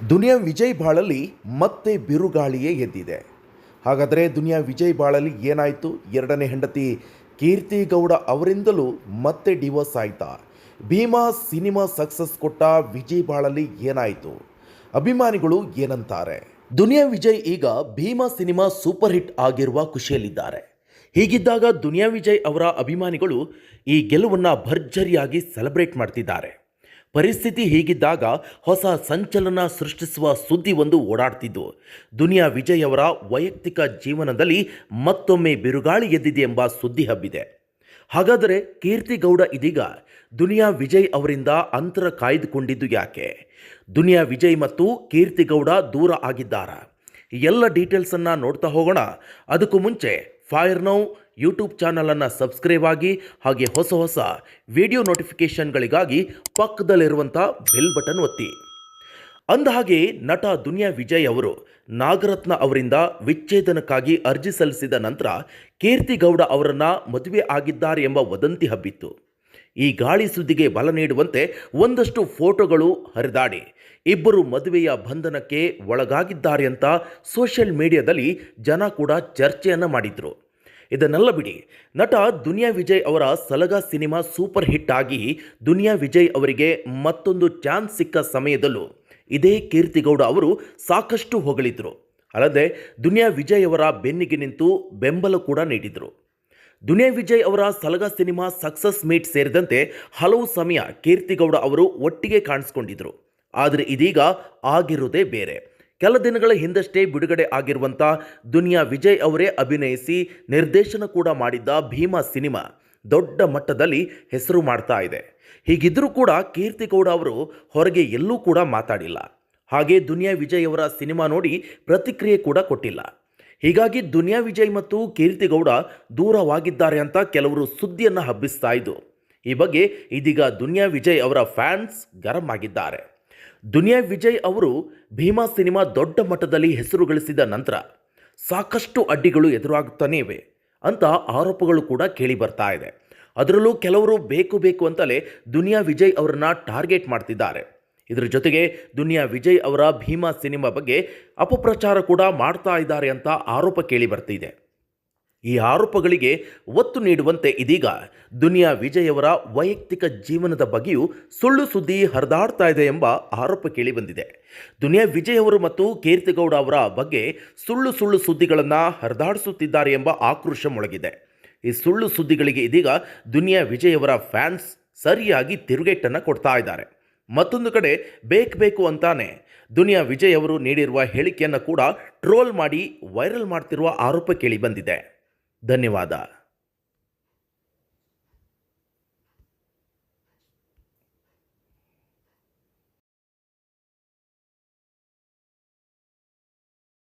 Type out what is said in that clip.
ದುನಿಯಾ ವಿಜಯ್ ಬಾಳಲ್ಲಿ ಮತ್ತೆ ಬಿರುಗಾಳಿಯೇ ಎದ್ದಿದೆ. ಹಾಗಾದರೆ ದುನಿಯಾ ವಿಜಯ್ ಬಾಳಲ್ಲಿ ಏನಾಯಿತು? ಎರಡನೇ ಹೆಂಡತಿ ಕೀರ್ತಿ ಗೌಡ ಅವರಿಂದಲೂ ಮತ್ತೆ ಡಿವೋರ್ಸ್ ಆಯಿತಾ? ಭೀಮಾ ಸಿನಿಮಾ ಸಕ್ಸಸ್ ಕೊಟ್ಟ ವಿಜಯ್ ಬಾಳಲ್ಲಿ ಏನಾಯಿತು? ಅಭಿಮಾನಿಗಳು ಏನಂತಾರೆ? ದುನಿಯಾ ವಿಜಯ್ ಈಗ ಭೀಮಾ ಸಿನಿಮಾ ಸೂಪರ್ ಹಿಟ್ ಆಗಿರುವ ಖುಷಿಯಲ್ಲಿದ್ದಾರೆ. ಹೀಗಿದ್ದಾಗ ದುನಿಯಾ ವಿಜಯ್ ಅವರ ಅಭಿಮಾನಿಗಳು ಈ ಗೆಲುವನ್ನು ಭರ್ಜರಿಯಾಗಿ ಸೆಲೆಬ್ರೇಟ್ ಮಾಡ್ತಿದ್ದಾರೆ. ಪರಿಸ್ಥಿತಿ ಹೀಗಿದ್ದಾಗ ಹೊಸ ಸಂಚಲನ ಸೃಷ್ಟಿಸುವ ಸುದ್ದಿ ಒಂದು ಓಡಾಡ್ತಿದ್ದು. ದುನಿಯಾ ವಿಜಯ್ ಅವರ ವೈಯಕ್ತಿಕ ಜೀವನದಲ್ಲಿ ಮತ್ತೊಮ್ಮೆ ಬಿರುಗಾಳಿ ಎದ್ದಿದೆ ಎಂಬ ಸುದ್ದಿ ಹಬ್ಬಿದೆ. ಹಾಗಾದರೆ ಕೀರ್ತಿ ಗೌಡ ಇದೀಗ ದುನಿಯಾ ವಿಜಯ್ ಅವರಿಂದ ಅಂತರ ಕಾಯ್ದುಕೊಂಡಿದ್ದು ಯಾಕೆ? ದುನಿಯಾ ವಿಜಯ್ ಮತ್ತು ಕೀರ್ತಿ ಗೌಡ ದೂರ ಆಗಿದ್ದಾರಾ? ಎಲ್ಲ ಡೀಟೇಲ್ಸನ್ನು ನೋಡ್ತಾ ಹೋಗೋಣ. ಅದಕ್ಕೂ ಮುಂಚೆ ಫೈರ್ ನೌ ಯೂಟ್ಯೂಬ್ ಚಾನಲನ್ನು ಸಬ್ಸ್ಕ್ರೈಬ್ ಆಗಿ ಹಾಗೆ ಹೊಸ ಹೊಸ ವಿಡಿಯೋ ನೋಟಿಫಿಕೇಷನ್ಗಳಿಗಾಗಿ ಪಕ್ಕದಲ್ಲಿರುವಂಥ ಬೆಲ್ ಬಟನ್ ಒತ್ತಿ. ಅಂದಹಾಗೆ ನಟ ದುನಿಯಾ ವಿಜಯ್ ಅವರು ನಾಗರತ್ನ ಅವರಿಂದ ವಿಚ್ಛೇದನಕ್ಕಾಗಿ ಅರ್ಜಿ ಸಲ್ಲಿಸಿದ ನಂತರ ಕೀರ್ತಿಗೌಡ ಅವರನ್ನು ಮದುವೆ ಆಗಿದ್ದಾರೆ ಎಂಬ ವದಂತಿ ಹಬ್ಬಿತ್ತು. ಈ ಗಾಳಿ ಸುದ್ದಿಗೆ ಬಲ ನೀಡುವಂತೆ ಒಂದಷ್ಟು ಫೋಟೋಗಳು ಹರಿದಾಡಿ. ಇಬ್ಬರು ಮದುವೆಯ ಬಂಧನಕ್ಕೆ ಒಳಗಾಗಿದ್ದಾರೆ ಅಂತ ಸೋಷಿಯಲ್ ಮೀಡಿಯಾದಲ್ಲಿ ಜನ ಕೂಡ ಚರ್ಚೆಯನ್ನು ಮಾಡಿದ್ರು. ಇದನ್ನೆಲ್ಲ ಬಿಡಿ. ನಟ ದುನಿಯಾ ವಿಜಯ್ ಅವರ ಸಲಗ ಸಿನಿಮಾ ಸೂಪರ್ ಹಿಟ್ ಆಗಿ ದುನಿಯಾ ವಿಜಯ್ ಅವರಿಗೆ ಮತ್ತೊಂದು ಚಾನ್ಸ್ ಸಿಕ್ಕ ಸಮಯದಲ್ಲೂ ಇದೇ ಕೀರ್ತಿಗೌಡ ಅವರು ಸಾಕಷ್ಟು ಹೊಗಳಿದ್ರು. ಅಲ್ಲದೆ ದುನಿಯಾ ವಿಜಯ್ ಅವರ ಬೆನ್ನಿಗೆ ನಿಂತು ಬೆಂಬಲ ಕೂಡ ನೀಡಿದರು. ದುನಿಯಾ ವಿಜಯ್ ಅವರ ಸಲಗ ಸಿನಿಮಾ ಸಕ್ಸಸ್ ಮೀಟ್ ಸೇರಿದಂತೆ ಹಲವು ಸಮಯ ಕೀರ್ತಿಗೌಡ ಅವರು ಒಟ್ಟಿಗೆ ಕಾಣಿಸ್ಕೊಂಡಿದ್ರು. ಆದರೆ ಇದೀಗ ಆಗಿರುವುದೇ ಬೇರೆ. ಕೆಲ ದಿನಗಳ ಹಿಂದಷ್ಟೇ ಬಿಡುಗಡೆ ಆಗಿರುವಂಥ ದುನಿಯಾ ವಿಜಯ್ ಅವರೇ ಅಭಿನಯಿಸಿ ನಿರ್ದೇಶನ ಕೂಡ ಮಾಡಿದ್ದ ಭೀಮಾ ಸಿನಿಮಾ ದೊಡ್ಡ ಮಟ್ಟದಲ್ಲಿ ಹೆಸರು ಮಾಡ್ತಾ ಇದೆ. ಹೀಗಿದ್ದರೂ ಕೂಡ ಕೀರ್ತಿಗೌಡ ಅವರು ಹೊರಗೆ ಎಲ್ಲೂ ಕೂಡ ಮಾತಾಡಿಲ್ಲ. ಹಾಗೆ ದುನಿಯಾ ವಿಜಯ್ ಅವರ ಸಿನಿಮಾ ನೋಡಿ ಪ್ರತಿಕ್ರಿಯೆ ಕೂಡ ಕೊಟ್ಟಿಲ್ಲ. ಹೀಗಾಗಿ ದುನಿಯಾ ವಿಜಯ್ ಮತ್ತು ಕೀರ್ತಿಗೌಡ ದೂರವಾಗಿದ್ದಾರೆ ಅಂತ ಕೆಲವರು ಸುದ್ದಿಯನ್ನು ಹಬ್ಬಿಸ್ತಾ ಇದ್ದು, ಈ ಬಗ್ಗೆ ಇದೀಗ ದುನಿಯಾ ವಿಜಯ್ ಅವರ ಫ್ಯಾನ್ಸ್ ಗರಂ ಆಗಿದ್ದಾರೆ. ದುನಿಯಾ ವಿಜಯ್ ಅವರು ಭೀಮಾ ಸಿನಿಮಾ ದೊಡ್ಡ ಮಟ್ಟದಲ್ಲಿ ಹೆಸರು ಗಳಿಸಿದ ನಂತರ ಸಾಕಷ್ಟು ಅಡ್ಡಿಗಳು ಎದುರಾಗುತ್ತಾನೇ ಇವೆ ಅಂತ ಆರೋಪಗಳು ಕೂಡ ಕೇಳಿ ಬರ್ತಾ ಇದೆ. ಅದರಲ್ಲೂ ಕೆಲವರು ಬೇಕು ಬೇಕು ಅಂತಲೇ ದುನಿಯಾ ವಿಜಯ್ ಅವರನ್ನ ಟಾರ್ಗೆಟ್ ಮಾಡ್ತಿದ್ದಾರೆ. ಇದರ ಜೊತೆಗೆ ದುನಿಯಾ ವಿಜಯ್ ಅವರ ಭೀಮಾ ಸಿನಿಮಾ ಬಗ್ಗೆ ಅಪಪ್ರಚಾರ ಕೂಡ ಮಾಡ್ತಾ ಇದ್ದಾರೆ ಅಂತ ಆರೋಪ ಕೇಳಿ ಬರ್ತಿದೆ. ಈ ಆರೋಪಗಳಿಗೆ ಒತ್ತು ನೀಡುವಂತೆ ಇದೀಗ ದುನಿಯಾ ವಿಜಯ್ ಅವರ ವೈಯಕ್ತಿಕ ಜೀವನದ ಬಗ್ಗೆಯೂ ಸುಳ್ಳು ಸುದ್ದಿ ಹರಿದಾಡ್ತಾ ಇದೆ ಎಂಬ ಆರೋಪ ಕೇಳಿಬಂದಿದೆ. ದುನಿಯಾ ವಿಜಯ್ ಅವರು ಮತ್ತು ಕೀರ್ತಿಗೌಡ ಅವರ ಬಗ್ಗೆ ಸುಳ್ಳು ಸುಳ್ಳು ಸುದ್ದಿಗಳನ್ನು ಹರಿದಾಡಿಸುತ್ತಿದ್ದಾರೆ ಎಂಬ ಆಕ್ರೋಶ ಮೊಳಗಿದೆ. ಈ ಸುಳ್ಳು ಸುದ್ದಿಗಳಿಗೆ ಇದೀಗ ದುನಿಯಾ ವಿಜಯ್ ಅವರ ಫ್ಯಾನ್ಸ್ ಸರಿಯಾಗಿ ತಿರುಗೇಟನ್ನು ಕೊಡ್ತಾ ಇದ್ದಾರೆ. ಮತ್ತೊಂದು ಕಡೆ ಬೇಕು ಬೇಕು ಅಂತಾನೆ ದುನಿಯಾ ವಿಜಯ್ ಅವರು ನೀಡಿರುವ ಹೇಳಿಕೆಯನ್ನು ಕೂಡ ಟ್ರೋಲ್ ಮಾಡಿ ವೈರಲ್ ಮಾಡ್ತಿರುವ ಆರೋಪ ಕೇಳಿ धन्यवाद।